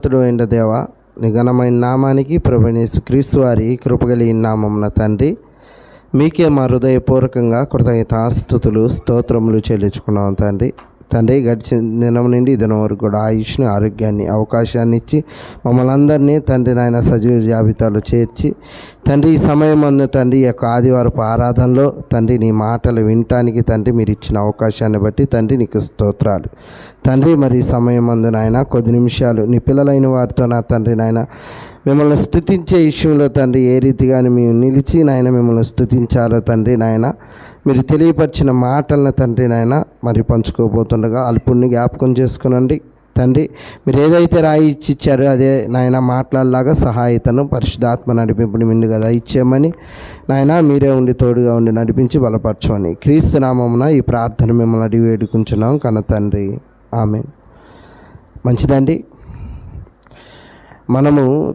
స్తుతుడు అయిన దేవ నిఘనమైన నామానికి ప్రభునేసు క్రీస్తు వారి కృపగలిగిన నామమున తండ్రి మీకే మా హృదయపూర్వకంగా కృతజ్ఞతాస్థుతులు స్తోత్రములు చెల్లించుకున్నాం తండ్రి. తండ్రి గడిచిన దినం నుండి దినం వరకు కూడా ఆయుష్ని ఆరోగ్యాన్ని అవకాశాన్ని ఇచ్చి మమ్మల్ని అందరినీ తండ్రి నాయన సజీవ జాబితాలో చేర్చి తండ్రి ఈ సమయం అందు తండ్రి ఈ యొక్క ఆదివారపు ఆరాధనలో తండ్రి నీ మాటలు వినటానికి తండ్రి మీరు ఇచ్చిన అవకాశాన్ని బట్టి తండ్రి నీకు స్తోత్రాలు. తండ్రి మరి ఈ సమయం అందు నాయన కొద్ది నిమిషాలు నీ పిల్లలైన వారితో నా తండ్రి నాయన మిమ్మల్ని స్థుతించే విషయంలో తండ్రి ఏ రీతిగానే మేము నిలిచి నాయన మిమ్మల్ని స్థుతించాలో తండ్రి నాయన మీరు తెలియపరిచిన మాటలను తండ్రి నాయన మరి పంచుకోబోతుండగా అల్పుణ్ణి జ్ఞాపకం చేసుకునండి. తండ్రి మీరు ఏదైతే రాయి ఇచ్చిచ్చారో అదే నాయన మాట్లాడలాగా సహాయతను పరిశుద్ధాత్మ నడిపింపుని ముందుగా ఇచ్చామని నాయన మీరే ఉండి తోడుగా ఉండి నడిపించి బలపరచమని క్రీస్తు నామమున ఈ ప్రార్థన మిమ్మల్ని అడిగి వేడుకుంటున్నాం. కన్న తండ్రి ఆమె మంచిదండి. మనము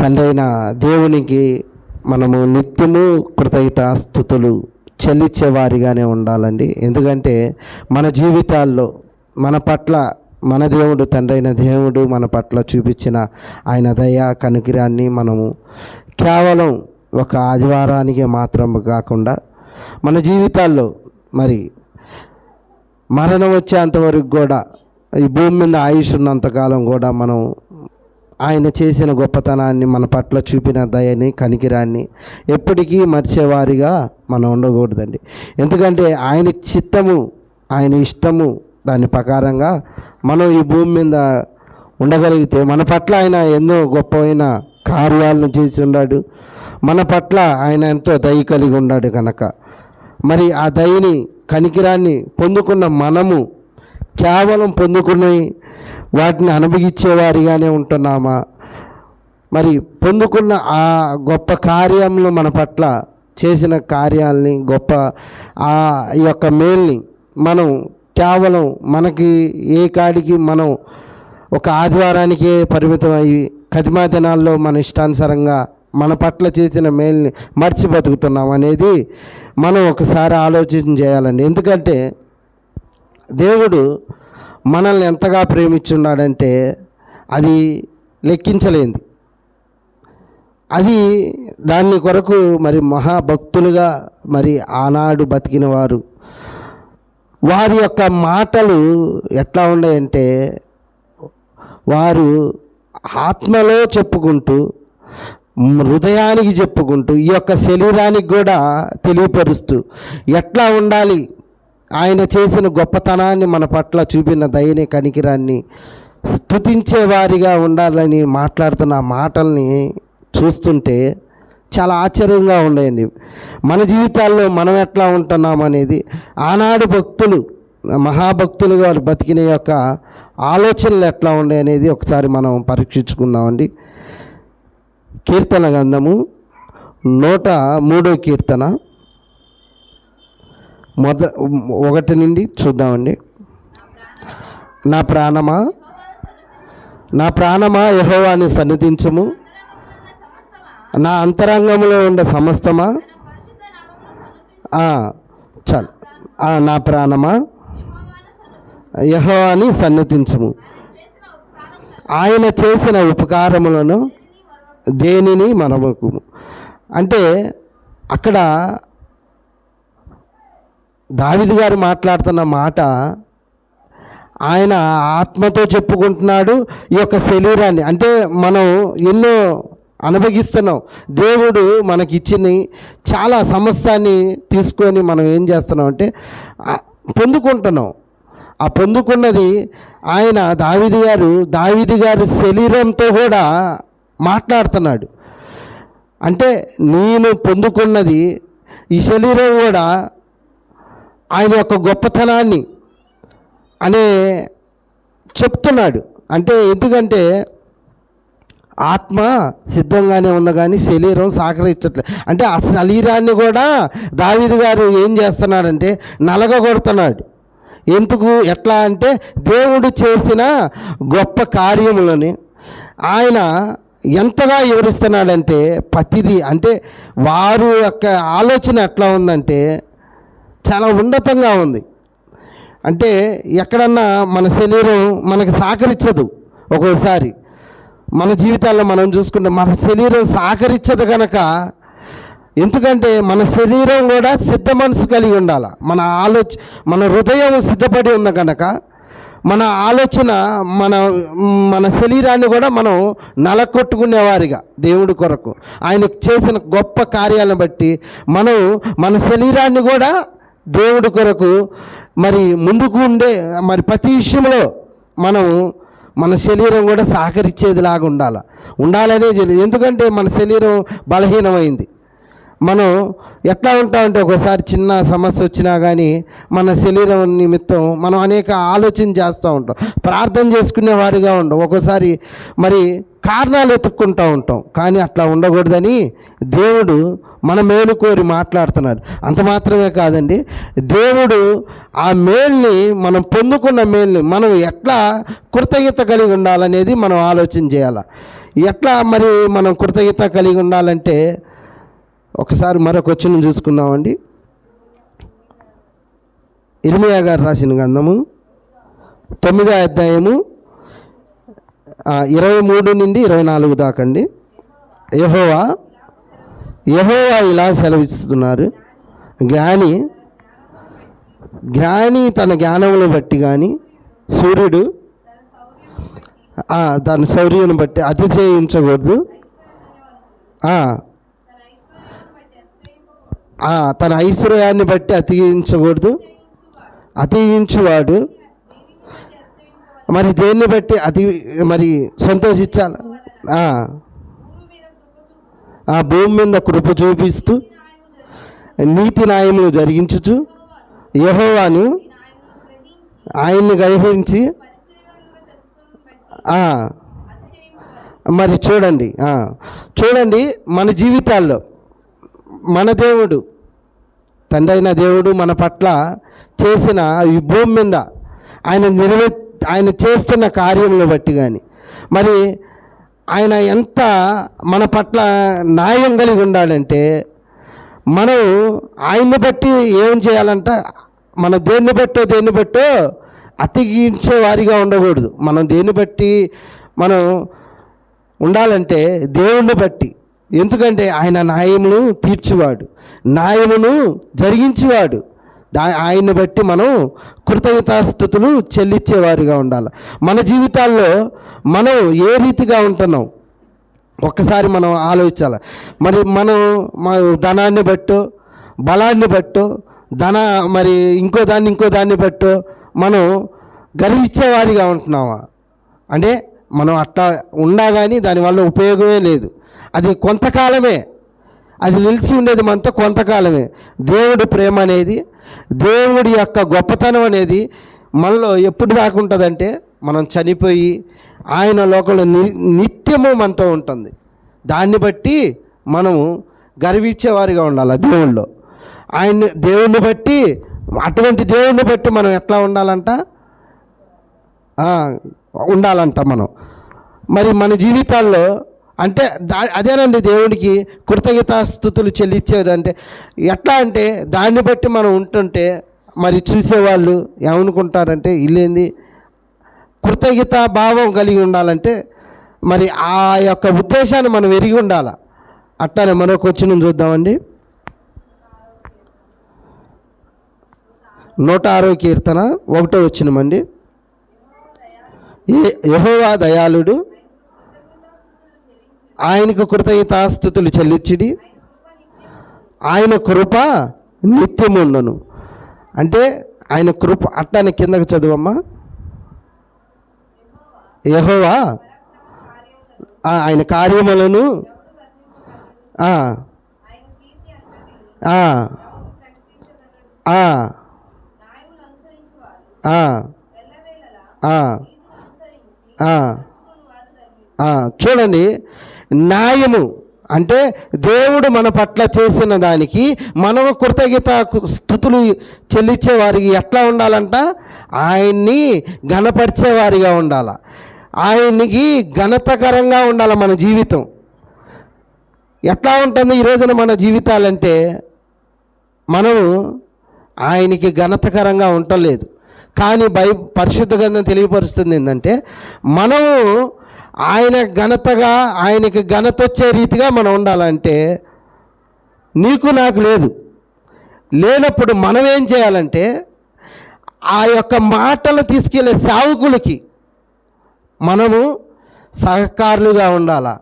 తండ్రి అయిన దేవునికి మనము నిత్యము కృతజ్ఞతాస్థుతులు చెల్లించే వారిగానే ఉండాలండి. ఎందుకంటే మన జీవితాల్లో మన పట్ల మన దేవుడు తండ్రి అయిన దేవుడు మన పట్ల చూపించిన ఆయన దయ కనుకిరాన్ని మనము కేవలం ఒక ఆదివారానికి మాత్రం కాకుండా మన జీవితాల్లో మరి మరణం వచ్చేంతవరకు కూడా ఈ భూమి మీద ఆయుష్ ఉన్నంతకాలం కూడా మనం ఆయన చేసిన గొప్పతనాన్ని మన పట్ల చూపిన దయని కనికిరాన్ని ఎప్పటికీ మర్చేవారిగా మనం ఉండకూడదండి. ఎందుకంటే ఆయన చిత్తము ఆయన ఇష్టము దాని ప్రకారంగా మనం ఈ భూమి మీద ఉండగలిగితే మన పట్ల ఆయన ఎన్నో గొప్పమైన కార్యాలను చేసి ఉన్నాడు మన పట్ల ఆయన ఎంతో దయ కలిగి ఉన్నాడు కనుక మరి ఆ దయని కనికిరాన్ని పొందుకున్న మనము కేవలం పొందుకుని వాటిని అనుభవించేవారిగానే ఉంటున్నామా? మరి పొందుకున్న ఆ గొప్ప కార్యములు మన పట్ల చేసిన కార్యాలని గొప్ప ఆ యొక్క మేల్ని మనం కేవలం మనకి ఏ కాడికి మనం ఒక ఆదివారానికే పరిమితం అయ్యి కదిమా దినాల్లో మన ఇష్టానుసారంగా మన పట్ల చేసిన మేల్ని మర్చి బతుకుతున్నాం అనేది మనం ఒకసారి ఆలోచన చేయాలండి. ఎందుకంటే దేవుడు మనల్ని ఎంతగా ప్రేమించున్నాడంటే అది లెక్కించలేంది అది దాన్ని కొరకు మరి మహాభక్తులుగా మరి ఆనాడు బతికిన వారు. వారి యొక్క మాటలు ఎట్లా ఉన్నాయంటే వారు ఆత్మలో చెప్పుకుంటూ హృదయానికి చెప్పుకుంటూ ఈ యొక్క శరీరానికి కూడా తెలియపరుస్తూ ఎట్లా ఉండాలి? ఆయన చేసిన గొప్పతనాన్ని మన పట్ల చూపిన దయని కనికిరాన్ని స్థుతించేవారిగా ఉండాలని మాట్లాడుతున్న మాటల్ని చూస్తుంటే చాలా ఆశ్చర్యంగా ఉండేయండి మన జీవితాల్లో మనం ఎట్లా ఉంటున్నాం అనేది ఆనాడు భక్తులు మహాభక్తులుగా వారు బతికిన యొక్క ఆలోచనలు ఎట్లా ఉండే అనేది ఒకసారి మనం పరీక్షించుకుందామండి. కీర్తన గంధము నూట మూడో కీర్తన. మొద ఒకటి నుండి చూద్దామండి. నా ప్రాణమా? నా ప్రాణమా యహోవాని సన్నిధించము? నా అంతరంగంలో ఉండే సమస్తమా? చాలు. నా ప్రాణమా? యహోవాని సన్నతించము ఆయన చేసిన ఉపకారములను దేనిని మనము అంటే అక్కడ దావిది గారు మాట్లాడుతున్న మాట ఆయన ఆత్మతో చెప్పుకుంటున్నాడు ఈ యొక్క శరీరాన్ని. అంటే మనం ఎన్నో అనుభవిస్తున్నాం. దేవుడు మనకిచ్చిన చాలా సమస్తాన్ని తీసుకొని మనం ఏం చేస్తున్నాం అంటే పొందుకుంటున్నాం. ఆ పొందుకున్నది ఆయన దావిది గారు దావిది గారి శరీరంతో కూడా మాట్లాడుతున్నాడు. అంటే నేను పొందుకున్నది ఈ శరీరం కూడా ఆయన యొక్క గొప్పతనాన్ని అనే చెప్తున్నాడు. అంటే ఎందుకంటే ఆత్మ సిద్ధంగానే ఉన్న కానీ శరీరం సహకరించట్లేదు అంటే ఆ శరీరాన్ని కూడా దావీదు గారు ఏం చేస్తున్నాడంటే నలగగొడుతున్నాడు. ఎందుకు? ఎట్లా అంటే దేవుడు చేసిన గొప్ప కార్యములని ఆయన ఎంతగా వివరిస్తున్నాడంటే ప్రతిదీ అంటే వారు యొక్క ఆలోచన ఎట్లా ఉందంటే చాలా ఉన్నతంగా ఉంది. అంటే ఎక్కడన్నా మన శరీరం మనకు సహకరించదు ఒక్కోసారి. మన జీవితాల్లో మనం చూసుకుంటే మన శరీరం సహకరించదు కనుక ఎందుకంటే మన శరీరం కూడా సిద్ధ మనసు కలిగి ఉండాలి. మన ఆలోచ మన హృదయం సిద్ధపడి ఉంది కనుక మన ఆలోచన మన మన శరీరాన్ని కూడా మనం నలకొట్టుకునేవారిగా దేవుడి కొరకు. ఆయన చేసిన గొప్ప కార్యాలను బట్టి మనం మన శరీరాన్ని కూడా దేవుడి కొరకు మరి ముందుకు ఉండే మరి ప్రతి విషయంలో మనం మన శరీరం కూడా సహకరించేదిలాగా ఉండాలి. ఉండాలనే తెలియదు ఎందుకంటే మన శరీరం బలహీనమైంది. మనం ఎట్లా ఉంటామంటే ఒకసారి చిన్న సమస్య వచ్చినా కానీ మన శరీరం నిమిత్తం మనం అనేక ఆలోచన చేస్తూ ఉంటాం. ప్రార్థన చేసుకునే వారిగా ఉండం. ఒక్కోసారి మరి కారణాలు వెతుక్కుంటూ ఉంటాం. కానీ అట్లా ఉండకూడదని దేవుడు మన మేలు కోరి మాట్లాడుతున్నాడు. అంత మాత్రమే కాదండి. దేవుడు ఆ మేల్ని మనం పొందుకున్న మేల్ని మనం ఎట్లా కృతజ్ఞత కలిగి ఉండాలనేది మనం ఆలోచన చేయాలి. ఎట్లా మరి మనం కృతజ్ఞత కలిగి ఉండాలంటే ఒకసారి మరొక వచ్చిన చూసుకుందామండి. ఇర్మియా గారు రాసిన గంధము తొమ్మిదో అధ్యాయము ఇరవై మూడు నుండి ఇరవై నాలుగు దాకండి. యహోవా యహోవా ఇలా సెలవిస్తున్నారు. జ్ఞాని జ్ఞాని తన జ్ఞానమును బట్టి కానీ సూర్యుడు దాని శౌర్యుని బట్టి అతిశయించకూడదు. తన ఐశ్వర్యాన్ని బట్టి అతికించకూడదు అతికించువాడు మరి దేన్ని బట్టి అతి మరి సంతోషించాలి? ఆ, భూమి మీద కృప చూపిస్తూ నీతి న్యాయములు జరిగించుచు యహోవాను ఆయన్ని గ్రహించి మరి చూడండి చూడండి మన జీవితాల్లో మన దేవుడు తండ్రి అయిన దేవుడు మన పట్ల చేసిన ఈ భూమి మీద ఆయన నిర్వే ఆయన చేస్తున్న కార్యములను బట్టి కానీ మరి ఆయన ఎంత మన పట్ల న్యాయం కలిగి ఉండాలంటే మనం ఆయన్ని బట్టి ఏం చేయాలంట? మన దేన్ని బట్టో దేన్ని బట్టో అతిగించే వారిగా ఉండకూడదు. మనం దేన్ని బట్టి మనం ఉండాలంటే దేవుణ్ణి బట్టి. ఎందుకంటే ఆయన న్యాయమును తీర్చివాడు. న్యాయమును జరిగించేవాడు. దా ఆయన్ని బట్టి మనం కృతజ్ఞతాస్థుతులు చెల్లించేవారిగా ఉండాలి. మన జీవితాల్లో మనం ఏ రీతిగా ఉంటున్నాం? ఒక్కసారి మనం ఆలోచించాలి. మరి మనం మా ధనాన్ని బట్టు బలాన్ని బట్టు ధన మరి ఇంకో దాన్ని ఇంకో దాన్ని బట్టు మనం గర్వించేవారిగా ఉంటున్నామా? అంటే మనం అట్లా ఉన్నా కానీ దానివల్ల ఉపయోగమే లేదు. అది కొంతకాలమే అది నిలిచి ఉండేది మనతో కొంతకాలమే. దేవుడి ప్రేమ అనేది దేవుడి యొక్క గొప్పతనం అనేది మనలో ఎప్పుడు దాకుంటుందంటే మనం చనిపోయి ఆయన లోకంలో ని నిత్యము మనతో ఉంటుంది. దాన్ని బట్టి మనము గర్వించేవారిగా ఉండాలి దేవుళ్ళు. ఆయన దేవుణ్ణి బట్టి అటువంటి దేవుణ్ణి బట్టి మనం ఎట్లా ఉండాలంట? ఉండాలంట మనం. మరి మన జీవితాల్లో అంటే దా అదేనండి దేవునికి కృతజ్ఞతాస్థుతులు చెల్లించేది అంటే ఎట్లా అంటే దాన్ని బట్టి మనం ఉంటుంటే మరి చూసేవాళ్ళు ఏమనుకుంటారంటే ఇల్లేంది? కృతజ్ఞత భావం కలిగి ఉండాలంటే మరి ఆ యొక్క ఉద్దేశాన్ని మనం ఎరిగి ఉండాలి. అట్లానే మరొక వచ్చిన చూద్దామండి. నూట ఆరో కీర్తన ఒకటో వచ్చినమండి ఏ యెహోవా దయాళుడు ఆయనకు కృతజ్ఞతాస్థుతులు చెల్లించిడి. ఆయన కృప నిత్యముండను అంటే ఆయన కృప అట్లానే కిందకి చదువమ్మా. యహోవా ఆయన కార్యములను ఆ, చూడండి న్యాయము అంటే దేవుడు మన పట్ల చేసిన దానికి మనము కృతజ్ఞత స్థుతులు చెల్లించే వారికి ఎట్లా ఉండాలంట? ఆయన్ని ఘనపరిచేవారిగా ఉండాల. ఆయనకి ఘనతకరంగా ఉండాలి మన జీవితం. ఎట్లా ఉంటుంది ఈ రోజున మన జీవితాలంటే మనము ఆయనకి ఘనతకరంగా ఉండలేదు కానీ బై పరిశుద్ధ గ్రంథం తెలియపరుస్తుంది ఏంటంటే మనము ఆయన ఘనతగా ఆయనకి ఘనత వచ్చే రీతిగా మనం ఉండాలంటే నీకు నాకు లేదు. లేనప్పుడు మనం ఏం చేయాలంటే ఆ యొక్క మాటలు తీసుకెళ్ళే సేవకులకి మనము సహకారులుగా ఉండాలా.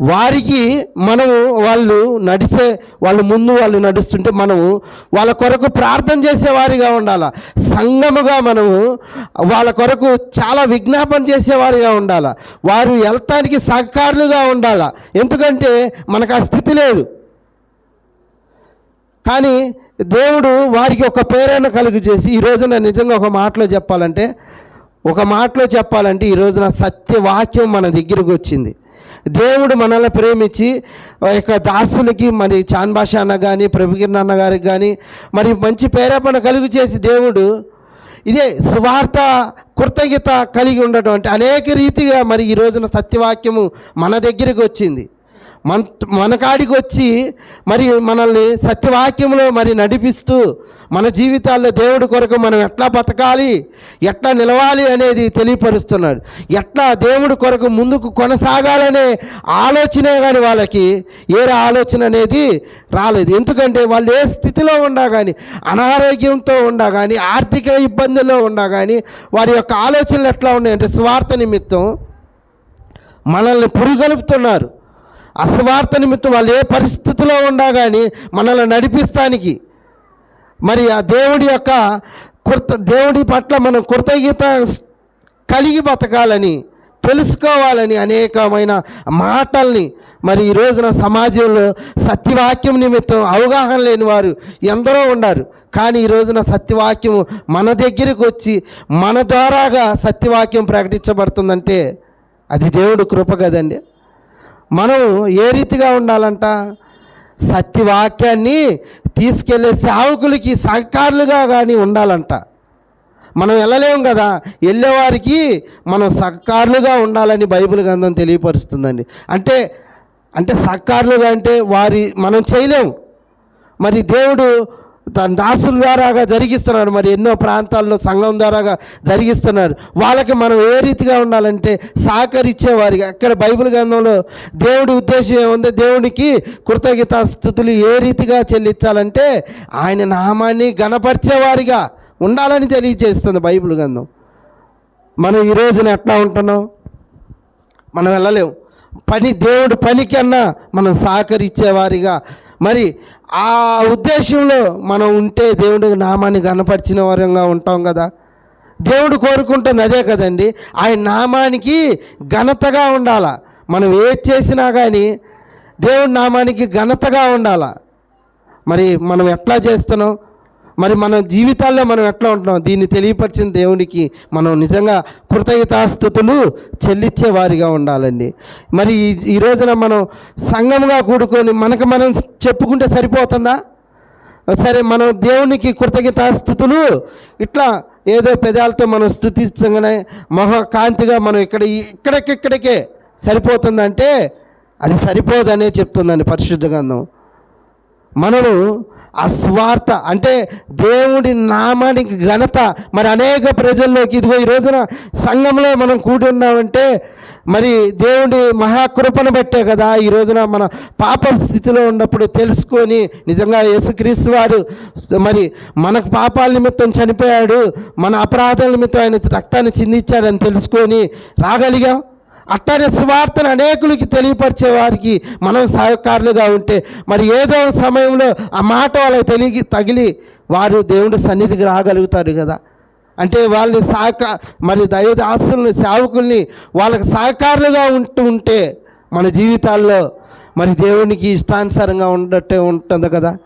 వారికి మనము వాళ్ళు నడిచే వాళ్ళు ముందు వాళ్ళు నడుస్తుంటే మనము వాళ్ళ కొరకు ప్రార్థన చేసేవారిగా ఉండాలా. సంఘముగా మనము వాళ్ళ కొరకు చాలా విజ్ఞాపన చేసేవారిగా ఉండాలా. వారు వెళ్తానికి సహకారులుగా ఉండాలా. ఎందుకంటే మనకు ఆ స్థితి లేదు. కానీ దేవుడు వారికి ఒక ప్రేరణ కలుగు చేసి ఈ రోజున నిజంగా ఒక మాటలో చెప్పాలంటే ఒక మాటలో చెప్పాలంటే ఈ రోజున సత్యవాక్యం మన దగ్గరకు వచ్చింది. దేవుడు మనల్ని ప్రేమించి ఆ యొక్క దాసులకి మరి చాంద్ భాష అన్న కానీ ప్రభుకిరణ్ అన్న గారికి కానీ మరి మంచి ప్రేరేపణ కలుగు చేసి దేవుడు ఇదే సువార్త కృతజ్ఞత కలిగి ఉండటం అంటే అనేక రీతిగా మరి ఈ రోజున సత్యవాక్యము మన దగ్గరికి వచ్చింది. మన మన కాడికి వచ్చి మరి మనల్ని సత్యవాక్యంలో మరి నడిపిస్తూ మన జీవితాల్లో దేవుడి కొరకు మనం ఎట్లా బతకాలి ఎట్లా నిలవాలి అనేది తెలియపరుస్తున్నాడు. ఎట్లా దేవుడి కొరకు ముందుకు కొనసాగాలనే ఆలోచనే కానీ వాళ్ళకి ఏరే ఆలోచన అనేది రాలేదు. ఎందుకంటే వాళ్ళు ఏ స్థితిలో ఉండా కానీ అనారోగ్యంతో ఉండా కానీ ఆర్థిక ఇబ్బందుల్లో ఉండా కానీ వారి యొక్క ఆలోచనలు ఎట్లా ఉన్నాయంటే స్వార్థ నిమిత్తం మనల్ని పురుగలుపుతున్నారు. అస్వార్థ నిమిత్తం వాళ్ళు ఏ పరిస్థితిలో ఉండా కానీ మనల్ని నడిపిస్తానికి. మరి ఆ దేవుడి యొక్క కృత దేవుడి పట్ల మనం కృతజ్ఞత కలిగి బతకాలని తెలుసుకోవాలని అనేకమైన మాటల్ని మరి ఈ రోజున సమాజంలో సత్యవాక్యం నిమిత్తం అవగాహన లేని వారు ఎందరో ఉన్నారు. కానీ ఈ రోజున సత్యవాక్యం మన దగ్గరికి వచ్చి మన ద్వారాగా సత్యవాక్యం ప్రకటించబడుతుందంటే అది దేవుడు కృప కదండి. మనం ఏ రీతిగా ఉండాలంట? సత్యవాక్యాన్ని తీసుకెళ్ళే సేవకులకి సహకారులుగా కానీ ఉండాలంట. మనం వెళ్ళలేము కదా? వెళ్ళేవారికి మనం సహకారులుగా ఉండాలని బైబిల్ గ్రంథం తెలియపరుస్తుందండి. అంటే అంటే సహకారులుగా అంటే వారి మనం చేయలేం. మరి దేవుడు తన దాసుల ద్వారాగా జరిగిస్తున్నాడు మరి. ఎన్నో ప్రాంతాల్లో సంఘం ద్వారాగా జరిగిస్తున్నారు వాళ్ళకి మనం ఏ రీతిగా ఉండాలంటే సహకరించేవారిగా. అక్కడ బైబిల్ గ్రంథంలో దేవుడి ఉద్దేశం ఏముంది? దేవునికి కృతజ్ఞతాస్థుతులు ఏ రీతిగా చెల్లించాలంటే ఆయన నామాన్ని గణపరిచేవారిగా ఉండాలని తెలియజేస్తుంది బైబిల్ గ్రంథం. మనం ఈ రోజున ఎట్లా ఉంటున్నాం? మనం వెళ్ళలేం. పని దేవుడు పనికన్నా మనం సహకరించేవారిగా. మరి ఆ ఉద్దేశంలో మనం ఉంటే దేవుడి నామాన్ని కనపరిచిన వారంగా ఉంటాం కదా. దేవుడు కోరుకుంటుంది అదే కదండి. ఆయన నామానికి ఘనతగా ఉండాల? మనం ఏది చేసినా కానీ దేవుడి నామానికి ఘనతగా ఉండాల? మరి మనం ఎట్లా చేస్తున్నాం? మరి మన జీవితాల్లో మనం ఎట్లా ఉంటున్నాం? దీన్ని తెలియపరిచిన దేవునికి మనం నిజంగా కృతజ్ఞతాస్థుతులు చెల్లించే వారిగా ఉండాలండి. మరి ఈ ఈ రోజున మనం సంఘముగా కూడుకొని మనకు మనం చెప్పుకుంటే సరిపోతుందా? సరే మనం దేవునికి కృతజ్ఞతాస్థుతులు ఇట్లా ఏదో పెదాలతో మనం స్థుతించగానే మహాకాంతిగా మనం ఇక్కడ ఇక్కడికిక్కడికే సరిపోతుందంటే అది సరిపోదనే చెప్తుందండి పరిశుద్ధ గంధం మనము ఆ స్వార్థ అంటే దేవుడి నామానికి ఘనత. మరి అనేక ప్రజల్లోకి ఇదిగో ఈ రోజున సంఘంలో మనం కూడి ఉన్నామంటే మరి దేవుడి మహాకృపను బట్టే కదా ఈ రోజున మన పాపం స్థితిలో ఉన్నప్పుడు తెలుసుకొని నిజంగా యేసుక్రీస్తు వారు మరి మనకు పాపాల నిమిత్తం చనిపోయాడు మన అపరాధాల నిమిత్తం ఆయన రక్తాన్ని చిందించాడని తెలుసుకొని రాగలిగాం. అట్టానే స్వార్థను అనేకులకి తెలియపరిచే వారికి మనం సహకారులుగా ఉంటే మరి ఏదో సమయంలో ఆ మాట వాళ్ళకి తెలిగి తగిలి వారు దేవుడి సన్నిధికి రాగలుగుతారు కదా. అంటే వాళ్ళని సహకా మరి దైవదాసుల్ని సేవకుల్ని వాళ్ళకి సహకారులుగా ఉంటూ ఉంటే మన జీవితాల్లో మరి దేవునికి ఇష్టానుసారంగా ఉండట్టే ఉంటుంది కదా.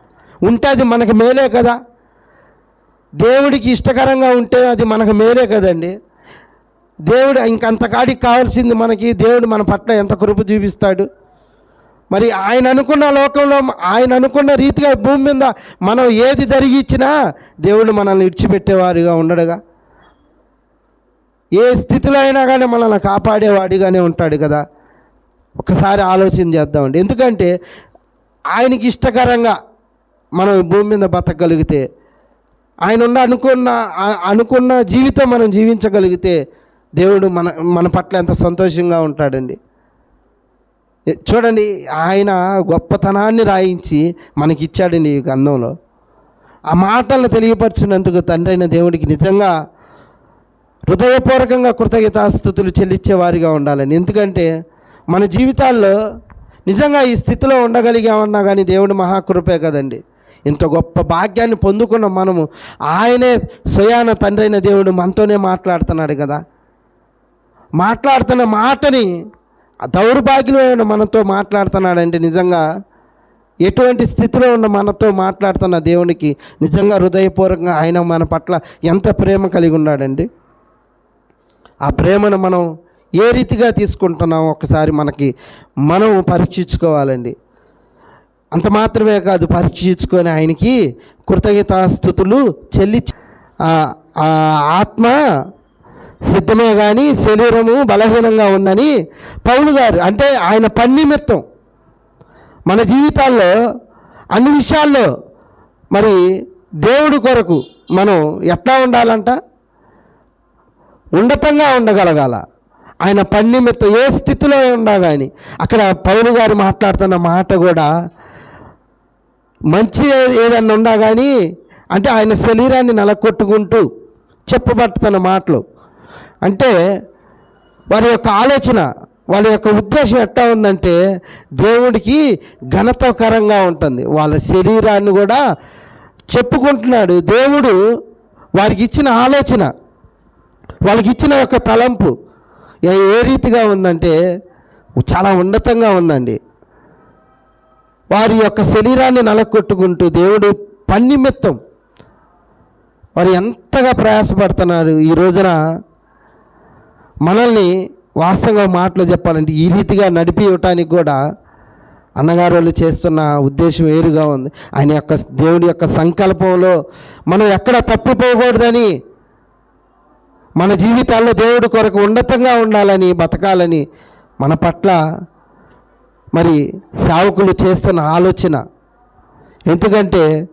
ఉంటే అది మనకు మేలే కదా. దేవుడికి ఇష్టకరంగా ఉంటే అది మనకు మేలే కదండి. దేవుడు ఇంకంతకాడికి కావాల్సింది మనకి. దేవుడు మన పట్ల ఎంత కృప చూపిస్తాడు. మరి ఆయన అనుకున్న లోకంలో ఆయన అనుకున్న రీతిగా భూమి మీద మనం ఏది జరిగిచ్చినా దేవుడు మనల్ని విడిచిపెట్టేవారుగా ఉండడుగా. ఏ స్థితిలో అయినా కానీ మనల్ని కాపాడేవాడిగానే ఉంటాడు కదా. ఒకసారి ఆలోచన చేద్దామండి. ఎందుకంటే ఆయనకి ఇష్టకరంగా మనం భూమి మీద బతకగలిగితే ఆయన ఉన్న అనుకున్న అనుకున్న జీవితం మనం జీవించగలిగితే దేవుడు మన మన పట్ల ఎంత సంతోషంగా ఉంటాడండి. చూడండి ఆయన గొప్పతనాన్ని రాయించి మనకి ఇచ్చాడండి ఈ గంధంలో ఆ మాటలను తెలియపరిచినందుకు తండ్రి అయిన దేవుడికి నిజంగా హృదయపూర్వకంగా కృతజ్ఞతాస్థుతులు చెల్లించే వారిగా ఉండాలండి. ఎందుకంటే మన జీవితాల్లో నిజంగా ఈ స్థితిలో ఉండగలిగామన్నా కానీ దేవుడు మహాకృపే కదండి. ఇంత గొప్ప భాగ్యాన్ని పొందుకున్న మనము ఆయనే స్వయాన తండ్రైన దేవుడు మనతోనే మాట్లాడుతున్నాడు కదా. మాట్లాడుతున్న మాటని దౌర్భాగ్యమైన మనతో మాట్లాడుతున్నాడంటే నిజంగా ఎటువంటి స్థితిలో ఉన్న మనతో మాట్లాడుతున్న దేవునికి నిజంగా హృదయపూర్వకంగా ఆయన మన పట్ల ఎంత ప్రేమ కలిగి ఉన్నాడండి? ఆ ప్రేమను మనం ఏ రీతిగా తీసుకుంటున్నాం? ఒకసారి మనకి మనం పరీక్షించుకోవాలండి. అంత మాత్రమే కాదు పరీక్షించుకొని ఆయనకి కృతజ్ఞతాస్థుతులు చెల్లి ఆ ఆత్మ సిద్ధమే కానీ శరీరము బలహీనంగా ఉందని పౌలు గారు అంటే ఆయన పని నిమిత్తం మన జీవితాల్లో అన్ని విషయాల్లో మరి దేవుడి కొరకు మనం ఎట్లా ఉండాలంట? ఉన్నతంగా ఉండగలగాల. ఆయన పని నిమిత్తం ఏ స్థితిలో ఉన్నా కానీ అక్కడ పౌలు గారు మాట్లాడుతున్న మాట కూడా మంచి ఏదన్నా ఉన్నా కానీ అంటే ఆయన శరీరాన్ని నలకొట్టుకుంటూ చెప్పబడుతున్న మాటలు. అంటే వారి యొక్క ఆలోచన వాళ్ళ యొక్క ఉద్దేశం ఎట్లా ఉందంటే దేవుడికి ఘనతకరంగా ఉంటుంది. వాళ్ళ శరీరాన్ని కూడా చెప్పుకుంటున్నాడు. దేవుడు వారికి ఇచ్చిన ఆలోచన వాళ్ళకి ఇచ్చిన యొక్క తలంపు ఏ- రీతిగా ఉందంటే చాలా ఉన్నతంగా ఉందండి. వారి యొక్క శరీరాన్ని నలకొట్టుకుంటూ దేవుడు పన్నిమిత్తం వారు ఎంతగా ప్రయాసపడుతున్నారు. ఈ రోజున మనల్ని వాస్తవంగా మాటలు చెప్పాలంటే ఈ రీతిగా నడిపి కూడా అన్నగారు వాళ్ళు చేస్తున్న ఉద్దేశం వేరుగా ఉంది. ఆయన యొక్క దేవుడి యొక్క సంకల్పంలో మనం ఎక్కడ తప్పిపోకూడదని మన జీవితాల్లో దేవుడి కొరకు ఉన్నతంగా ఉండాలని బతకాలని మన పట్ల మరి సేవకులు చేస్తున్న ఆలోచన. ఎందుకంటే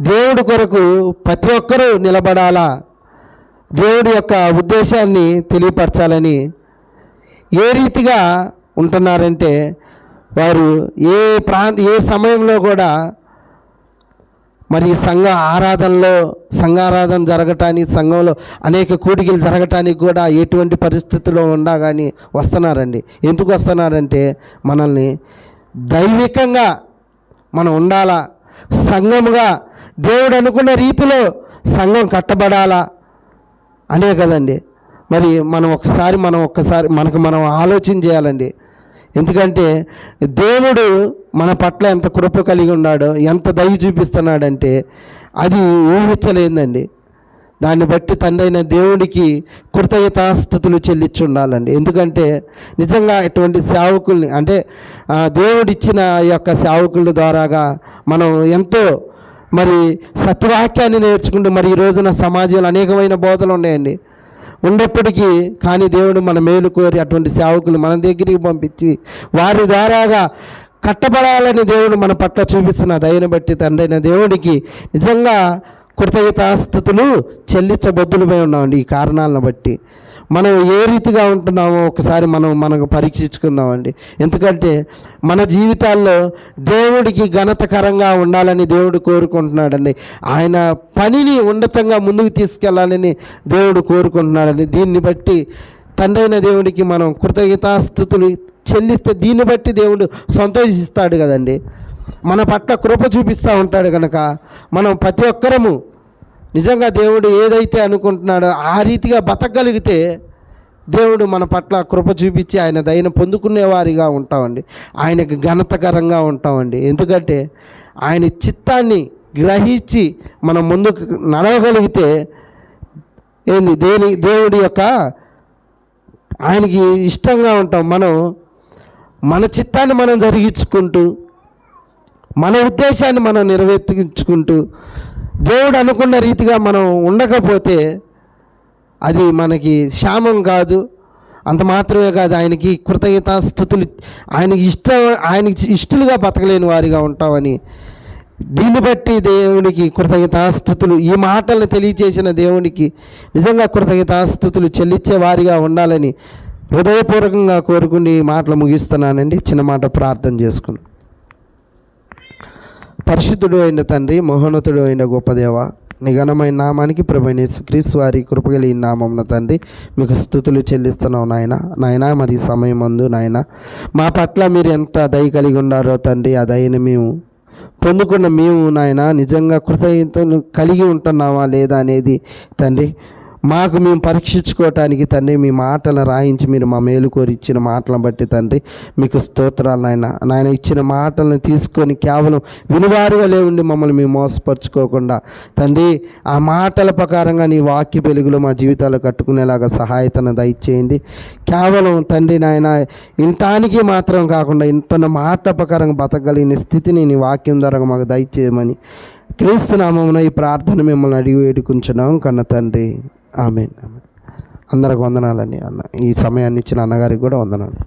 దేవుడి కొరకు ప్రతి ఒక్కరూ నిలబడాలా? దేవుడి యొక్క ఉద్దేశాన్ని తెలియపరచాలని ఏ రీతిగా ఉంటున్నారంటే వారు ఏ ప్రాంత ఏ సమయంలో కూడా మరి సంఘ ఆరాధనలో సంఘారాధన జరగటానికి సంఘంలో అనేక కూడికలు జరగటానికి కూడా ఎటువంటి పరిస్థితుల్లో ఉండా కానీ వస్తున్నారండి. ఎందుకు వస్తున్నారంటే మనల్ని దైవికంగా మనం ఉండాలా సంఘముగా దేవుడు అనుకున్న రీతిలో సంఘం కట్టబడాలా అనే కదండి. మరి మనం ఒకసారి మనం ఒక్కసారి మనకు మనం ఆలోచన చేయాలండి. ఎందుకంటే దేవుడు మన పట్ల ఎంత కృప కలిగి ఉన్నాడో ఎంత దయ చూపిస్తున్నాడంటే అది ఊహించలేదండి. దాన్ని బట్టి తండ్రి అయిన దేవుడికి కృతజ్ఞతాస్థుతులు చెల్లించి ఉండాలండి ఎందుకంటే నిజంగా ఇటువంటి సేవకుల్ని అంటే దేవుడిచ్చిన యొక్క సేవకుల ద్వారాగా మనం ఎంతో మరి సత్యవాక్యాన్ని నేర్చుకుంటూ మరి ఈ రోజున సమాజంలో అనేకమైన బోధలు ఉన్నాయండి. ఉన్నప్పటికీ కానీ దేవుడు మన మేలు కోరి అటువంటి సేవకులు మన దగ్గరికి పంపించి వారి ద్వారాగా కట్టబడాలని దేవుడు మన పట్ల చూపిస్తున్న దయను బట్టి తండ్రైన దేవుడికి నిజంగా కృతజ్ఞతాస్థుతులు చెల్లించబద్దులమై ఉన్నామండి ఈ కారణాలను బట్టి. మనం ఏ రీతిగా ఉంటున్నామో ఒకసారి మనం మనకు పరీక్షించుకుందామండి. ఎందుకంటే మన జీవితాల్లో దేవుడికి ఘనతకరంగా ఉండాలని దేవుడు కోరుకుంటున్నాడండి. ఆయన పనిని ఉన్నతంగా ముందుకు తీసుకెళ్ళాలని దేవుడు కోరుకుంటున్నాడండి. దీన్ని బట్టి తండ్రైన దేవుడికి మనం కృతజ్ఞతాస్థుతులు చెల్లిస్తే దీన్ని బట్టి దేవుడు సంతోషిస్తాడు కదండి. మన పట్ల కృప చూపిస్తూ ఉంటాడు కనుక మనం ప్రతి ఒక్కరము నిజంగా దేవుడు ఏదైతే అనుకుంటున్నాడో ఆ రీతిగా బతకగలిగితే దేవుడు మన పట్ల కృప చూపించి ఆయన దయను పొందుకునేవారిగా ఉంటామండి. ఆయనకి ఘనతకరంగా ఉంటామండి. ఎందుకంటే ఆయన చిత్తాన్ని గ్రహించి మనం ముందుకు నడవగలిగితే ఏంది? దేని దేవుడి యొక్క ఆయనకి ఇష్టంగా ఉంటాం. మనం మన చిత్తాన్ని మనం జరిగించుకుంటూ మన ఉద్దేశాన్ని మనం నెరవేర్చుకుంటూ దేవుడు అనుకున్న రీతిగా మనం ఉండకపోతే అది మనకి క్షామం కాదు. అంత మాత్రమే కాదు ఆయనకి కృతజ్ఞతాస్థుతులు ఆయనకి ఇష్టం ఆయనకి ఇష్టలుగా బతకలేని వారిగా ఉంటామని దీన్ని బట్టి దేవునికి కృతజ్ఞతాస్థుతులు ఈ మాటలను తెలియచేసిన దేవునికి నిజంగా కృతజ్ఞతాస్థుతులు చెల్లించే వారిగా ఉండాలని హృదయపూర్వకంగా కోరుకుని మాటలు ముగిస్తున్నానండి. చిన్న మాట ప్రార్థన చేసుకుని పరిశుద్ధుడు అయిన తండ్రి మోహనతుడు అయిన గొప్ప దేవ నిఘనమైన నామానికి ప్రభుని క్రీస్తు వారి కృపగలి నామమున తండ్రి మీకు స్థుతులు చెల్లిస్తున్నావు నాయన. నాయన మరి సమయం అందు నాయన మా పట్ల మీరు ఎంత దయ కలిగి ఉన్నారో తండ్రి ఆ దయని మేము పొందుకున్న మేము నాయన నిజంగా కృతజ్ఞతను కలిగి ఉంటున్నామా లేదా అనేది తండ్రి మాకు మేము పరీక్షించుకోవటానికి తండ్రి మీ మాటలు రాయించి మీరు మా మేలు కోరి ఇచ్చిన మాటలను బట్టి తండ్రి మీకు స్తోత్రాలు నాయన. నాయన ఇచ్చిన మాటలను తీసుకొని కేవలం వినివారు లేవుండి ఉండి మమ్మల్ని మేము మోసపరుచుకోకుండా. తండ్రి ఆ మాటల ప్రకారంగా నీ వాక్య వెలుగులో మా జీవితాలు కట్టుకునేలాగా సహాయతను దయచేయండి. కేవలం తండ్రి నాయన ఇంటానికి మాత్రం కాకుండా ఇంటున్న మాట ప్రకారంగా బతకగలిగిన స్థితిని నీ వాక్యం ద్వారా మాకు దయచేయమని క్రీస్తునామమున ఈ ప్రార్థన మిమ్మల్ని అడిగి వేడుకుంటున్నాం కన్న తండ్రి. ఆమె అందరికి వందనాలని అన్న. ఈ సమయాన్ని ఇచ్చిన అన్నగారికి కూడా వందనాలు.